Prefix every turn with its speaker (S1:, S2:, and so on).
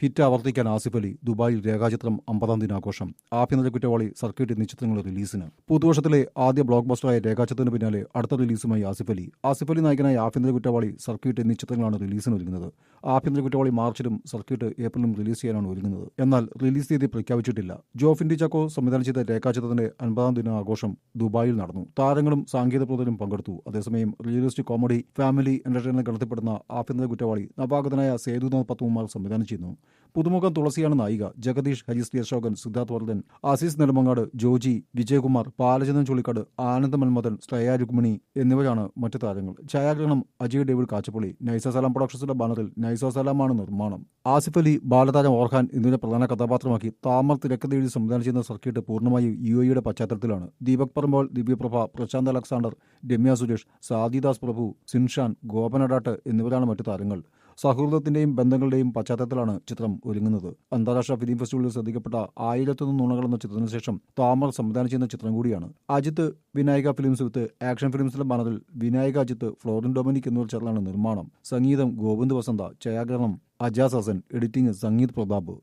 S1: Hit ആവർത്തിക്കാൻ ആസിഫ് അലി ദുബായിൽ രേഖാചിത്രം അമ്പതാം ദിനാഘോഷം. ആഭ്യന്തര കുറ്റവാളി സർക്കിട്ട് എന്നീ ചിത്രങ്ങളുടെ റിലീസിന്. പുതുവർഷത്തിലെ ആദ്യ ബ്ലോക്ക് ബസ്റ്ററായ രേഖാചിത്രത്തിന് പിന്നാലെ അടുത്ത റിലീസുമായി ആസിഫ് അലി. ആസിഫ് അലി നായകനായ ആഭ്യന്തര കുറ്റവാളി സർക്കിട്ട് എന്നീ ചിത്രങ്ങളാണ് റിലീസിന് ഒരുങ്ങുന്നത്. ആഭ്യന്തര കുറ്റവാളി മാർച്ചിലും സർക്കിട്ട് ഏപ്രിലും റിലീസ് ചെയ്യാനാണ് ഒരുങ്ങുന്നത്. എന്നാൽ റിലീസ് തീയതി പ്രഖ്യാപിച്ചിട്ടില്ല. ജോഫിൻഡി ചക്കോ സംവിധാനം ചെയ്ത രേഖാചിത്രത്തിന്റെ അൻപതാം ദിനാഘോഷം ദുബായിൽ നടന്നു. താരങ്ങളും സാങ്കേതിക പ്രവർത്തനം പങ്കെടുത്തു. അതേസമയം റിയലിസ്റ്റിക് കോമഡി ഫാമിലി എന്റർടൈനർ കടത്തിപ്പെടുന്ന ആഭ്യന്തര കുറ്റവാളി നവാഗതനായ സേതുനാഥ് പത്മകുമാർ സംവിധാനം ചെയ്യുന്നു. പുതുമുഖം തുളസിയാണ് നായിക. ജഗദീഷ് ഹരിശ്രീ അശോകൻ സിദ്ധാർത്ഥ് വർദ്ധൻ ആസീസ് നെടുമങ്ങാട് ജോജി വിജയകുമാർ ബാലചന്ദ്രൻ ചുള്ളിക്കാട് ആനന്ദ മന്മഥൻ ശ്രേയ രുക്മിണി എന്നിവരാണ് മറ്റു താരങ്ങൾ. ഛായാഗ്രഹണം അജയ് ഡേവിഡ് കാച്ചപ്പള്ളി നൈസ സലാം പ്രൊഡക്ഷൻസിന്റെ ബാനറിൽ നൈസ സലാമാണ് നിർമ്മാണം. ആസിഫ് അലി ബാലതാരം ഓർഹാൻ എന്നിവരെ പ്രധാന കഥാപാത്രമാക്കി താമർ തിരക്കഥയെഴുതി സംവിധാനം ചെയ്യുന്ന സർക്കിട്ട് പൂർണമായും യു എയുടെ പശ്ചാത്തലത്തിലാണ്. ദീപക് പറമ്പോൾ ദിവ്യപ്രഭ പ്രശാന്ത് അലക്സാണ്ടർ രമ്യ സുരേഷ് സാദിദാസ് പ്രഭു സിൻഷാൻ ഗോപനഡാട്ട് എന്നിവരാണ് മറ്റു താരങ്ങൾ. സൗഹൃദത്തിന്റെയും ബന്ധങ്ങളുടെയും പശ്ചാത്തലത്തിലാണ് ചിത്രം ഒരുങ്ങുന്നത്. അന്താരാഷ്ട്ര ഫിലിം ഫെസ്റ്റിവലിൽ ശ്രദ്ധിക്കപ്പെട്ട ആയിരത്തൊന്ന് നുണകൾ എന്ന ചിത്രത്തിന് ശേഷം താമർ സംവിധാനം ചെയ്യുന്ന ചിത്രം കൂടിയാണ്. Ajith Vinayaka films with action ഫിലിംസിന്റെ ബാനറിൽ വിനായക അജിത്ത് ഫ്ലോറിൻ ഡൊമിനിക് എന്നിവർ ചേർന്നാണ് നിർമ്മാണം. സംഗീതം ഗോവിന്ദ് വസന്ത ഛായാഗ്രഹണം അജാസ് ഹസൻ എഡിറ്റിംഗ് സംഗീത് പ്രതാപ്.